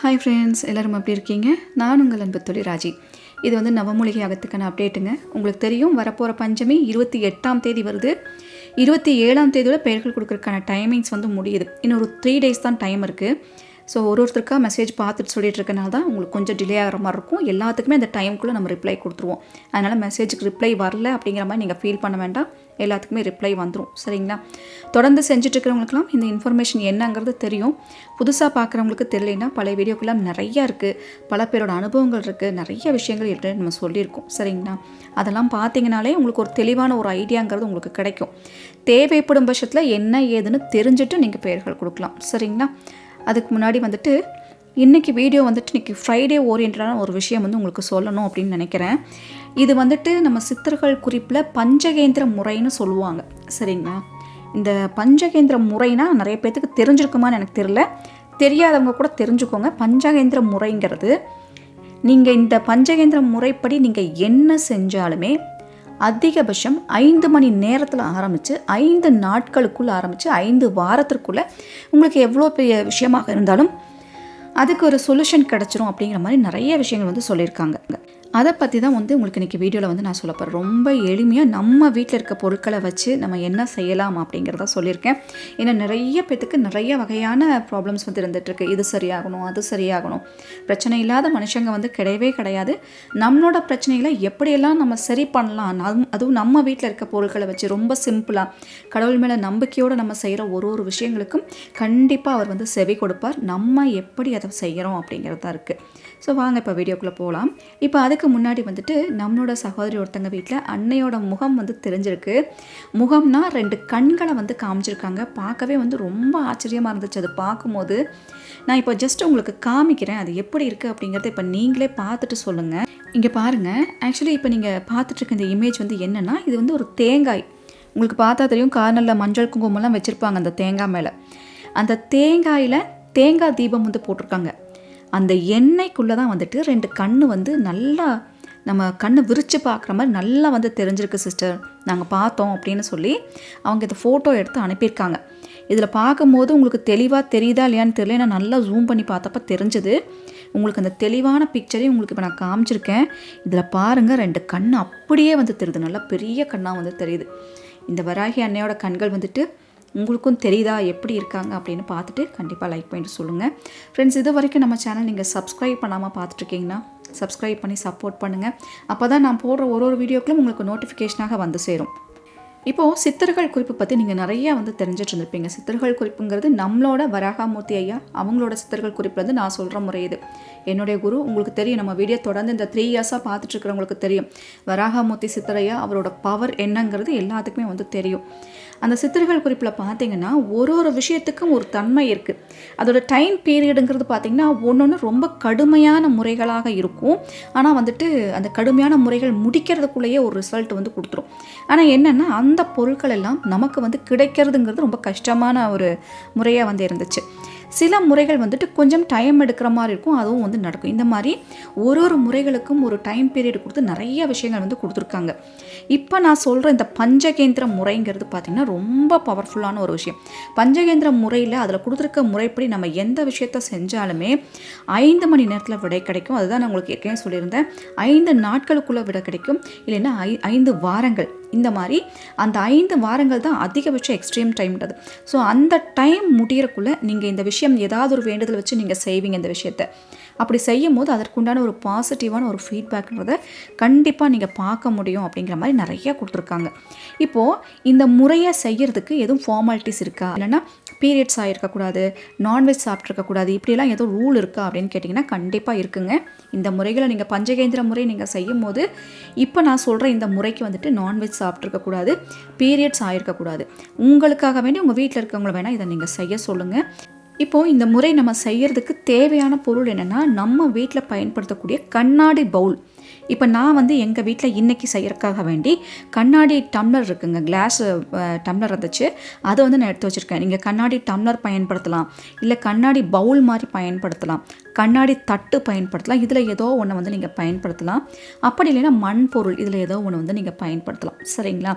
Hi friends எல்லோரும் எப்படி இருக்கீங்க? நான் உங்கள் அன்பு தொழில் ராஜி. இது வந்து நவமூலிகை அகத்துக்கான அப்டேட்டுங்க உங்களுக்கு தெரியும் வரப்போகிற பஞ்சமி இருபத்தி எட்டாம் தேதி வருது. இருபத்தி ஏழாம் தேதியோட பெயர்கள் கொடுக்குறதுக்கான டைமிங்ஸ் வந்து முடியுது. இன்னொரு த்ரீ டேஸ் தான் டைம் இருக்குது ஸோ ஒரு ஒருத்தருக்காக மெசேஜ் பார்த்துட்டு சொல்லிட்டு இருக்கனால தான் உங்களுக்கு கொஞ்சம் டிலே ஆகிற மாதிரி இருக்கும். எல்லாத்துக்குமே அந்த டைமுக்குள்ளே நம்ம ரிப்ளை கொடுத்துருவோம். அதனால் மெசேஜுக்கு ரிப்ளை வரல அப்படிங்கிற மாதிரி நீங்கள் ஃபீல் பண்ண வேண்டாம். எல்லாத்துக்குமே ரிப்ளை வந்துடும் சரிங்களா? தொடர்ந்து செஞ்சிட்டுருக்குறவங்களுக்குலாம் இந்த இன்ஃபர்மேஷன் என்னங்கிறது தெரியும். புதுசாக பார்க்குறவங்களுக்கு தெரியலனா பழைய வீடியோக்கெல்லாம் நிறையா இருக்குது பல பேரோட அனுபவங்கள் இருக்குது நிறைய விஷயங்கள் இருக்குன்னு நம்ம சொல்லியிருக்கோம். சரிங்களா? அதெல்லாம் பார்த்தீங்கனாலே உங்களுக்கு ஒரு தெளிவான ஒரு ஐடியாங்கிறது உங்களுக்கு கிடைக்கும். தேவைப்படும் பட்சத்தில் என்ன ஏதுன்னு தெரிஞ்சுட்டு நீங்கள் பெயர்கள் கொடுக்கலாம். சரிங்களா? அதுக்கு முன்னாடி வந்துட்டு இன்றைக்கி வீடியோ வந்துட்டு இன்றைக்கி ஃப்ரைடே ஓரியன்டான ஒரு விஷயம் வந்து உங்களுக்கு சொல்லணும் அப்படின்னு நினைக்கிறேன். இது வந்துட்டு நம்ம சித்தர்கள் குறிப்பில் பஞ்சகேந்திர முறைன்னு சொல்லுவாங்க. சரிங்களா? இந்த பஞ்சகேந்திர முறைனா நிறைய பேர்த்துக்கு தெரிஞ்சிருக்குமான்னு எனக்கு தெரியல. தெரியாதவங்க கூட தெரிஞ்சுக்கோங்க. பஞ்சகேந்திர முறைங்கிறது நீங்கள் இந்த பஞ்சகேந்திர முறைப்படி நீங்கள் என்ன செஞ்சாலுமே அதிகபட்சம் ஐந்து மணி நேரத்தில் ஆரம்பித்து ஐந்து நாட்களுக்குள்ளே ஆரம்பித்து ஐந்து வாரத்திற்குள்ளே உங்களுக்கு எவ்வளோ பெரிய விஷயமாக இருந்தாலும் அதுக்கு ஒரு சொல்யூஷன் கிடச்சிரும் அப்படிங்கிற மாதிரி நிறைய விஷயங்கள் வந்து சொல்லியிருக்காங்க. அதை பற்றி தான் வந்து உங்களுக்கு இன்றைக்கி வீடியோவில் வந்து நான் சொல்ல போகிறேன் ரொம்ப எளிமையாக நம்ம வீட்டில் இருக்க பொருட்களை வச்சு நம்ம என்ன செய்யலாம் அப்படிங்கிறத சொல்லியிருக்கேன். ஏன்னா நிறைய பேத்துக்கு நிறைய வகையான ப்ராப்ளம்ஸ் வந்து இருந்துகிட்ருக்கு இது சரியாகணும் அது சரியாகணும். பிரச்சனை இல்லாத மனுஷங்க வந்து கிடையவே கிடையாது. நம்மளோட பிரச்சனைகளை எப்படியெல்லாம் நம்ம சரி பண்ணலாம் நம் அதுவும் நம்ம வீட்டில் இருக்க பொருட்களை வச்சு ரொம்ப சிம்பிளாக கடவுள் மேலே நம்பிக்கையோடு நம்ம செய்கிற ஒரு ஒரு விஷயங்களுக்கும் கண்டிப்பாக அவர் வந்து செவி கொடுப்பார். நம்ம எப்படி அதை செய்கிறோம் அப்படிங்கிறது தான் இருக்குது ஸோ வாங்க இப்போ வீடியோக்குள்ளே போகலாம் இப்போ அதுக்கு முன்னாடி வந்துட்டு நம்மளோட சகோதரி ஒருத்தங்க வீட்டில் அன்னையோட முகம் வந்து தெரிஞ்சிருக்கு. முகம்னா ரெண்டு கண்களை வந்து காமிச்சிருக்காங்க. பார்க்கவே வந்து ரொம்ப ஆச்சரியமாக இருந்துச்சு. அது பார்க்கும்போது நான் இப்போ ஜஸ்ட் உங்களுக்கு காமிக்கிறேன். அது எப்படி இருக்குது அப்படிங்கிறத இப்போ நீங்களே பார்த்துட்டு சொல்லுங்கள் இங்கே பாருங்கள் ஆக்சுவலி இப்போ நீங்கள் பார்த்துட்ருக்க இந்த இமேஜ் வந்து என்னென்னா இது வந்து ஒரு தேங்காய். உங்களுக்கு பார்த்தா தெரியும் கார்னரில் மஞ்சள் குங்குமம்லாம் வச்சுருப்பாங்க அந்த தேங்காய் மேலே. அந்த தேங்காயில் தேங்காய் தீபம் வந்து போட்டிருக்காங்க. அந்த எண்ணெய்க்குள்ளே தான் வந்துட்டு ரெண்டு கண் வந்து நல்லா நம்ம கண்ணை விரித்து பார்க்குற மாதிரி நல்லா வந்து தெரிஞ்சிருக்கு சிஸ்டர். நாங்கள் பார்த்தோம் அப்படின்னு சொல்லி அவங்க இதை ஃபோட்டோ எடுத்து அனுப்பியிருக்காங்க. இதில் பார்க்கும்போது உங்களுக்கு தெளிவாக தெரியுதா இல்லையான்னு தெரியல. நான் நல்லா ஜூம் பண்ணி பார்த்தப்ப தெரிஞ்சது. உங்களுக்கு அந்த தெளிவான பிக்சரையும் உங்களுக்கு இப்போ நான் காமிச்சிருக்கேன். இதில் பாருங்கள் ரெண்டு கண் அப்படியே வந்து தெரியுது. நல்லா பெரிய கண்ணாக வந்து தெரியுது. இந்த வராகி அன்னையோட கண்கள் வந்துட்டு உங்களுக்கும் தெரியுதா? எப்படி இருக்காங்க? அப்படின்னு பார்த்துட்டு கண்டிப்பாக லைக் பண்ணிட்டு சொல்லுங்கள் ஃப்ரெண்ட்ஸ் இது வரைக்கும் நம்ம சேனல் நீங்கள் சப்ஸ்கிரைப் பண்ணாமல் பார்த்துட்ருக்கீங்கன்னா சப்ஸ்கிரைப் பண்ணி சப்போர்ட் பண்ணுங்கள் அப்போ தான் நான் போடுற ஒரு ஒரு வீடியோக்களும் உங்களுக்கு நோட்டிஃபிகேஷனாக வந்து சேரும். இப்போது சித்தர்கள் குறிப்பு பற்றி நீங்கள் நிறையா வந்து தெரிஞ்சிட்டு இருந்திருப்பீங்க சித்தர்கள் குறிப்புங்கிறது நம்மளோட வராகாமூர்த்தி ஐயா அவங்களோட சித்தர்கள் குறிப்பில் வந்து நான் சொல்கிற முறை இது. என்னுடைய குரு உங்களுக்கு தெரியும் நம்ம வீடியோ தொடர்ந்து இந்த த்ரீ இயர்ஸாக பார்த்துட்டு இருக்கிறவங்களுக்கு தெரியும். வராகாமூர்த்தி சித்தரையா அவரோட பவர் என்னங்கிறது எல்லாத்துக்குமே வந்து தெரியும். அந்த சித்தர்கள் குறிப்பில் பார்த்தீங்கன்னா ஒரு ஒரு விஷயத்துக்கும் ஒரு தன்மை இருக்குது அதோட டைம் பீரியடுங்கிறது பார்த்திங்கன்னா ஒன்று ஒன்று ரொம்ப கடுமையான முறைகளாக இருக்கும். ஆனால் வந்துட்டு அந்த கடுமையான முறைகள் முடிக்கிறதுக்குள்ளேயே ஒரு ரிசல்ட் வந்து கொடுத்துரும். ஆனால் என்னென்னா அந்த பொருட்கள் எல்லாம் நமக்கு வந்து கிடைக்கிறதுங்கிறது ரொம்ப கஷ்டமான ஒரு முறையாக வந்து இருந்துச்சு. சில முறைகள் வந்துட்டு கொஞ்சம் டைம் எடுக்கிற மாதிரி இருக்கும் அதுவும் வந்து நடக்கும். இந்த மாதிரி ஒரு ஒரு முறைகளுக்கும் ஒரு டைம் பீரியட் கொடுத்து நிறைய விஷயங்கள் வந்து கொடுத்துருக்காங்க. இப்போ நான் சொல்கிற இந்த பஞ்சகேந்திர முறைங்கிறது பார்த்திங்கன்னா ரொம்ப பவர்ஃபுல்லான ஒரு விஷயம். பஞ்சகேந்திர முறையில் அதில் கொடுத்துருக்க முறைப்படி நம்ம எந்த விஷயத்த செஞ்சாலுமே ஐந்து மணி நேரத்தில் விடை கிடைக்கும். அதுதான் நான் உங்களுக்கு ஏற்கனவே சொல்லியிருந்தேன். ஐந்து நாட்களுக்குள்ளே விடை கிடைக்கும். இல்லைன்னா ஐ ஐந்து வாரங்கள். இந்த மாதிரி அந்த ஐந்து வாரங்கள் தான் அதிகபட்ச எக்ஸ்ட்ரீம் டைம்ன்றது ஸோ அந்த டைம் முடியறக்குள்ளே நீங்கள் இந்த விஷயம் ஏதாவது ஒரு வேண்டுதல் வச்சு நீங்கள் செய்வீங்க இந்த விஷயத்தை. அப்படி செய்யும் போது அதற்குண்டான ஒரு பாசிட்டிவான ஒரு ஃபீட்பேக்ன்றத கண்டிப்பாக நீங்கள் பார்க்க முடியும் அப்படிங்கிற மாதிரி நிறைய கொடுத்துருக்காங்க. இப்போது இந்த முறையை செய்கிறதுக்கு எதுவும் ஃபார்மாலிட்டிஸ் இருக்கா? இல்லைன்னா பீரியட்ஸ் ஆகிருக்கக்கூடாது நான்வெஜ் சாப்பிட்ருக்கக்கூடாது இப்படியெல்லாம் எதுவும் ரூல் இருக்கா அப்படின்னு கேட்டிங்கன்னா கண்டிப்பாக இருக்குங்க. இந்த முறைகளை நீங்கள் பஞ்சகேந்திர முறை நீங்கள் செய்யும் போது இப்போ நான் சொல்கிற இந்த முறைக்கு வந்துட்டு நான்வெஜ் சாப்பிட்ருக்கக்கூடாது பீரியட்ஸ் ஆகிருக்கக்கூடாது உங்களுக்காக வேண்டி உங்கள் வீட்டில் இருக்கவங்களை வேணால் இதை நீங்கள் செய்ய சொல்லுங்கள் இப்போது இந்த முறை நம்ம செய்கிறதுக்கு தேவையான பொருள் என்னென்னா நம்ம வீட்டில் பயன்படுத்தக்கூடிய கண்ணாடி பவுல். இப்போ நான் வந்து எங்கள் வீட்டில் இன்றைக்கி செய்யறதுக்காக வேண்டி கண்ணாடி டம்ளர் இருக்குங்க கிளாஸ் டம்ளர் இருந்துச்சு. அதை வந்து நான் எடுத்து வச்சுருக்கேன். நீங்கள் கண்ணாடி டம்ளர் பயன்படுத்தலாம். இல்லை கண்ணாடி பவுல் மாதிரி பயன்படுத்தலாம். கண்ணாடி தட்டு பயன்படுத்தலாம். இதில் ஏதோ ஒன்று வந்து நீங்கள் பயன்படுத்தலாம். அப்படி இல்லைன்னா மண் பொருள் இதில் ஏதோ ஒன்று வந்து நீங்கள் பயன்படுத்தலாம். சரிங்களா?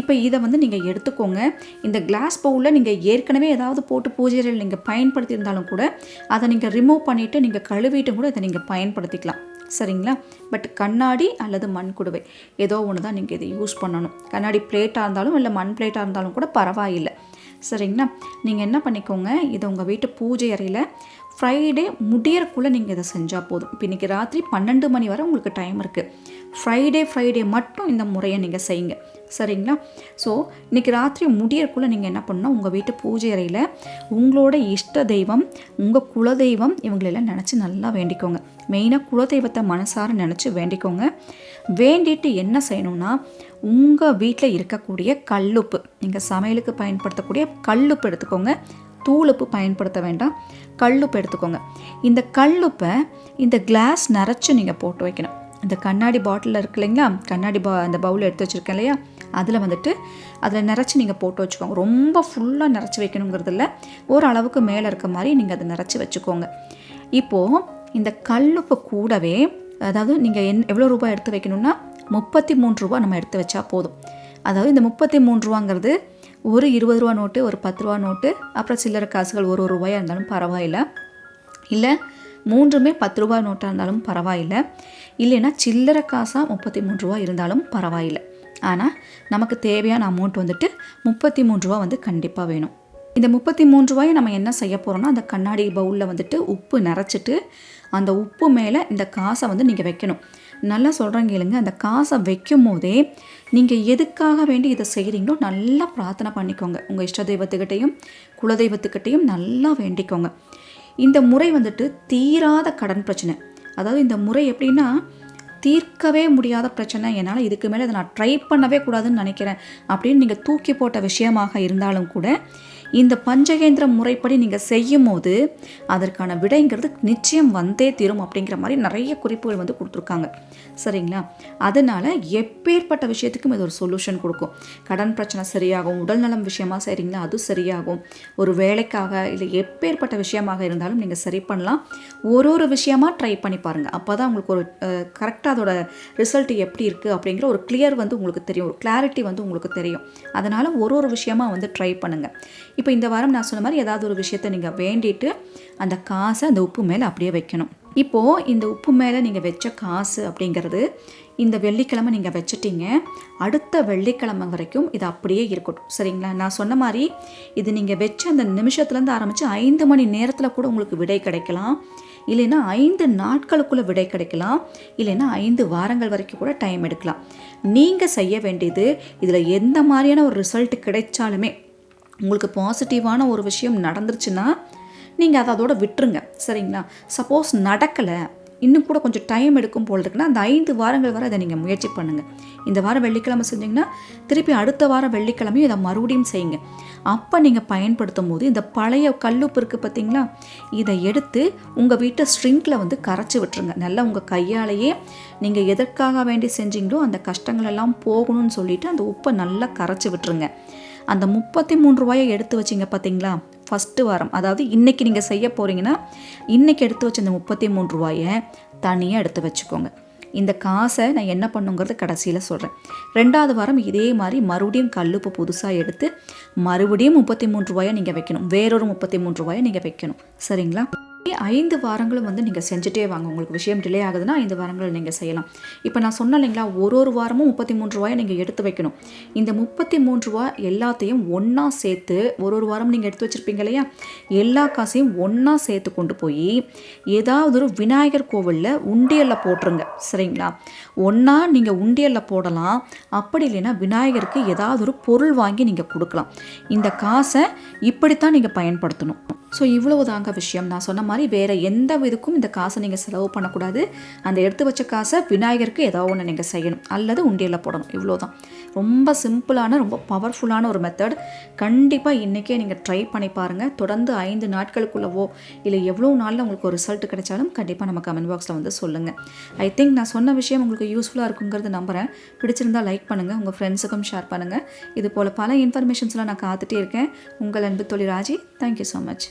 இப்போ இதை வந்து நீங்கள் எடுத்துக்கோங்க. இந்த கிளாஸ் பவுலில் நீங்கள் ஏற்கனவே ஏதாவது போட்டு பூஜைகள் நீங்கள் பயன்படுத்தியிருந்தாலும் கூட அதை நீங்கள் ரிமூவ் பண்ணிவிட்டு நீங்கள் கழுவிட்டு கூட இதை நீங்கள் பயன்படுத்திக்கலாம். சரிங்களா? பட் கண்ணாடி அல்லது மண் குடுவை ஏதோ ஒன்று தான் நீங்கள் இதை யூஸ் பண்ணணும். கண்ணாடி பிளேட்டாக இருந்தாலும் இல்லை மண் பிளேட்டாக இருந்தாலும் கூட பரவாயில்லை. சரிங்களா? நீங்கள் என்ன பண்ணிக்கோங்க இதை உங்கள் வீட்டு பூஜை அறையில் ஃப்ரைடே முடியறக்குள்ளே நீங்கள் இதை செஞ்சால் போதும். இப்போ இன்றைக்கி ராத்திரி பன்னெண்டு மணி வரை உங்களுக்கு டைம் இருக்குது ஃப்ரைடே ஃப்ரைடே மட்டும் இந்த முறையை நீங்கள் செய்யுங்க. சரிங்களா? ஸோ இன்றைக்கி ராத்திரி முடியறக்குள்ளே நீங்கள் என்ன பண்ணணும் உங்கள் வீட்டு பூஜை அறையில் உங்களோட இஷ்ட தெய்வம் உங்கள் குலதெய்வம் இவங்களெல்லாம் நினச்சி நல்லா வேண்டிக்கோங்க. மெயினாக குலதெய்வத்தை மனசார நினச்சி வேண்டிக்கோங்க. வேண்டிட்டு என்ன செய்யணும்னா உங்கள் வீட்டில் இருக்கக்கூடிய கல்லுப்பு நீங்கள் சமையலுக்கு பயன்படுத்தக்கூடிய கல்லுப்பு எடுத்துக்கோங்க. தூளுப்பு பயன்படுத்த வேண்டாம். கல்லுப்பு எடுத்துக்கோங்க. இந்த கல்லுப்பை இந்த கிளாஸ் நிறச்சி நீங்கள் போட்டு வைக்கணும். இந்த கண்ணாடி பாட்டிலில் இருக்கு இல்லைங்களா? கண்ணாடி பா அந்த பவுல் எடுத்து வச்சுருக்கேன் இல்லையா? அதில் வந்துட்டு அதில் நிறச்சி நீங்கள் போட்டு வச்சுக்கோங்க. ரொம்ப ஃபுல்லாக நிறச்சி வைக்கணுங்கிறது இல்லை. ஓரளவுக்கு மேலே இருக்க மாதிரி நீங்கள் அதை நிறச்சி வச்சுக்கோங்க. இப்போது இந்த கல்லுப்பு கூடவே அதாவது நீங்கள் என் எவ்வளோ ரூபாய் எடுத்து வைக்கணும்னா முப்பத்தி மூணு ரூபா நம்ம எடுத்து வச்சா போதும். அதாவது இந்த முப்பத்தி மூணு ரூபாங்கிறது ஒரு இருபது ரூபா நோட்டு ஒரு பத்து ரூபா நோட்டு அப்புறம் சில்லறை காசுகள் ஒரு ஒரு ரூபாயாக இருந்தாலும் பரவாயில்லை. இல்லை மூன்றுமே பத்து ரூபா நோட்டாக இருந்தாலும் பரவாயில்லை. இல்லைன்னா சில்லறை காசாக முப்பத்தி மூணு ரூபா இருந்தாலும் பரவாயில்லை. ஆனால் நமக்கு தேவையான அமௌண்ட் வந்துட்டு முப்பத்தி மூணு ரூபா வந்து கண்டிப்பாக வேணும். இந்த முப்பத்தி மூணு ரூபாயை நம்ம என்ன செய்ய போகிறோம்னா அந்த கண்ணாடி பவுலில் வந்துட்டு உப்பு நிறச்சிட்டு அந்த உப்பு மேலே இந்த காசை வந்து நீங்கள் வைக்கணும். நல்லா சொல்கிறேங்க இல்லைங்க அந்த காசை வைக்கும் போதே நீங்கள் எதுக்காக வேண்டி இதை செய்கிறீங்களோ நல்லா பிரார்த்தனை பண்ணிக்கோங்க. உங்கள் இஷ்ட தெய்வத்துக்கிட்டையும் குலதெய்வத்துக்கிட்டையும் நல்லா வேண்டிக்கோங்க. இந்த முறை வந்துட்டு தீராத கடன் பிரச்சனை. அதாவது இந்த முறை எப்படின்னா தீர்க்கவே முடியாத பிரச்சனை. என்னால் இதுக்கு மேலே இதை நான் ட்ரை பண்ணவே கூடாதுன்னு நினைக்கிறேன். அப்படின்னு நீங்கள் தூக்கி போட்ட விஷயமாக இருந்தாலும் கூட இந்த பஞ்சகேந்திர முறைப்படி நீங்கள் செய்யும் போது அதற்கான விடைங்கிறது நிச்சயம் வந்தே தீரும் அப்படிங்கிற மாதிரி நிறைய குறிப்புகள் வந்து கொடுத்துருக்காங்க. சரிங்களா? அதனால் எப்பேற்பட்ட விஷயத்துக்கும் இது ஒரு சொல்யூஷன் கொடுக்கும். கடன் பிரச்சனை சரியாகும் உடல்நலம் விஷயமா செய்கிறீங்களா அது சரியாகும். ஒரு வேலைக்காக இல்லை எப்பேற்பட்ட விஷயமாக இருந்தாலும் நீங்கள் சரி பண்ணலாம். ஒரு ஒரு விஷயமா ட்ரை பண்ணி பாருங்கள் அப்போ தான் உங்களுக்கு ஒரு கரெக்டாக அதோட ரிசல்ட் எப்படி இருக்குது அப்படிங்கிற ஒரு கிளியர் வந்து உங்களுக்கு தெரியும். ஒரு கிளாரிட்டி வந்து உங்களுக்கு தெரியும். அதனால் ஒரு ஒரு விஷயமா வந்து ட்ரை பண்ணுங்கள் இப்போ இந்த வாரம் நான் சொன்ன மாதிரி ஏதாவது ஒரு விஷயத்தை நீங்கள் வேண்டிட்டு அந்த காசை அந்த உப்பு மேலே அப்படியே வைக்கணும். இப்போது இந்த உப்பு மேலே நீங்கள் வச்ச காசு அப்படிங்கிறது இந்த வெள்ளிக்கிழமை நீங்கள் வச்சிட்டீங்க. அடுத்த வெள்ளிக்கிழமை வரைக்கும் இது அப்படியே இருக்கட்டும். சரிங்களா? நான் சொன்ன மாதிரி இது நீங்கள் வச்ச அந்த நிமிஷத்துலேருந்து ஆரம்பித்து ஐந்து மணி நேரத்தில் கூட உங்களுக்கு விடை கிடைக்கலாம். இல்லைன்னா ஐந்து நாட்களுக்குள்ளே விடை கிடைக்கலாம். இல்லைன்னா ஐந்து வாரங்கள் வரைக்கும் கூட டைம் எடுக்கலாம். நீங்கள் செய்ய வேண்டியது இதில் எந்த மாதிரியான ஒரு ரிசல்ட் கிடைச்சாலுமே உங்களுக்கு பாசிட்டிவான ஒரு விஷயம் நடந்துருச்சுன்னா நீங்கள் அதை அதோட விட்டுருங்க. சரிங்களா? சப்போஸ் நடக்கலை. இன்னும் கூட கொஞ்சம் டைம் எடுக்கும் போல் இருக்குன்னா அந்த ஐந்து வாரங்கள் வரை அதை நீங்கள் முயற்சி பண்ணுங்கள் இந்த வாரம் வெள்ளிக்கிழமை செஞ்சிங்கன்னா திருப்பி அடுத்த வாரம் வெள்ளிக்கிழமையும் இதை மறுபடியும் செய்யுங்க. அப்போ நீங்கள் பயன்படுத்தும் போது இந்த பழைய கல்லுப்பு இருக்குது பார்த்தீங்களா? இதை எடுத்து உங்கள் வீட்டை ஸ்ட்ரிங்கில் வந்து கரைச்சி விட்டுருங்க. நல்லா உங்கள் கையாலேயே நீங்கள் எதற்காக வேண்டி செஞ்சீங்களோ அந்த கஷ்டங்கள் எல்லாம் போகணும்னு சொல்லிட்டு அந்த உப்பை நல்லா கரைச்சி விட்டுருங்க. அந்த முப்பத்தி மூணு ரூபாயை எடுத்து வச்சிங்க பார்த்தீங்களா? ஃபஸ்ட்டு வாரம். அதாவது இன்றைக்கி நீங்கள் செய்ய போகிறீங்கன்னா இன்றைக்கி எடுத்து வச்ச அந்த முப்பத்தி மூணு ரூபாயை தனியாக எடுத்து வச்சுக்கோங்க. இந்த காசை நான் என்ன பண்ணுங்கிறது கடைசியில் சொல்கிறேன் ரெண்டாவது வாரம் இதே மாதிரி மறுபடியும் கல்லுப்பு புதுசாக எடுத்து மறுபடியும் முப்பத்தி மூணு ரூபாயை நீங்கள் வைக்கணும். வேறொரு முப்பத்தி மூணு ரூபாயை நீங்கள் வைக்கணும். சரிங்களா? ஐந்து வாரங்களும் வந்து நீங்கள் செஞ்சுட்டே வாங்க. உங்களுக்கு விஷயம் டிலே ஆகுதுன்னா ஐந்து வாரங்கள் நீங்கள் செய்யலாம். இப்போ நான் சொன்னேன் இல்லைங்களா ஒரு ஒரு வாரமும் முப்பத்தி மூணு ரூபாயை நீங்கள் எடுத்து வைக்கணும். இந்த முப்பத்தி மூன்று ரூபா எல்லாத்தையும் ஒன்றா சேர்த்து ஒரு ஒரு வாரம் நீங்கள் எடுத்து வச்சுருப்பீங்க இல்லையா? எல்லா காசையும் ஒன்றா சேர்த்து கொண்டு போய் ஏதாவது ஒரு விநாயகர் கோவிலில் உண்டியலில் போட்டுருங்க. சரிங்களா? ஒன்றா நீங்கள் உண்டியலில் போடலாம். அப்படி இல்லைன்னா விநாயகருக்கு ஏதாவது ஒரு பொருள் வாங்கி நீங்கள் கொடுக்கலாம். இந்த காசை இப்படித்தான் நீங்கள் பயன்படுத்தணும். ஸோ இவ்வளவு தாங்க விஷயம். நான் சொன்ன மாதிரி வேறு எந்த இதுக்கும் இந்த காசை நீங்கள் செலவு பண்ணக்கூடாது. அந்த எடுத்து வச்ச காசை விநாயகருக்கு ஏதோ ஒன்று நீங்கள் செய்யணும். அல்லது உண்டியலில் போடணும். இவ்வளோ தான் ரொம்ப சிம்பிளான ரொம்ப பவர்ஃபுல்லான ஒரு மெத்தட் கண்டிப்பாக இன்றைக்கே நீங்கள் ட்ரை பண்ணி பாருங்கள் தொடர்ந்து ஐந்து நாட்களுக்குள்ளவோ இல்லை எவ்வளோ நாளில் உங்களுக்கு ஒரு ரிசல்ட் கிடைச்சாலும் கண்டிப்பாக நம்ம கமெண்ட் பாக்ஸில் வந்து சொல்லுங்கள் ஐ திங்க் நான் சொன்ன விஷயம் உங்களுக்கு உங்களுக்கு யூஸ்ஃபுல்லாக இருக்குங்கிறது நம்புகிறேன் பிடிச்சிருந்தால் லைக் பண்ணுங்கள் உங்கள் ஃப்ரெண்ட்ஸுக்கும் ஷேர் பண்ணுங்கள் இது போல் பல இன்ஃபர்மேஷன்ஸ்லாம் நான் காத்துட்டே இருக்கேன். உங்கள் அன்பு தொழில் ராஜி தேங்க்யூ ஸோ மச்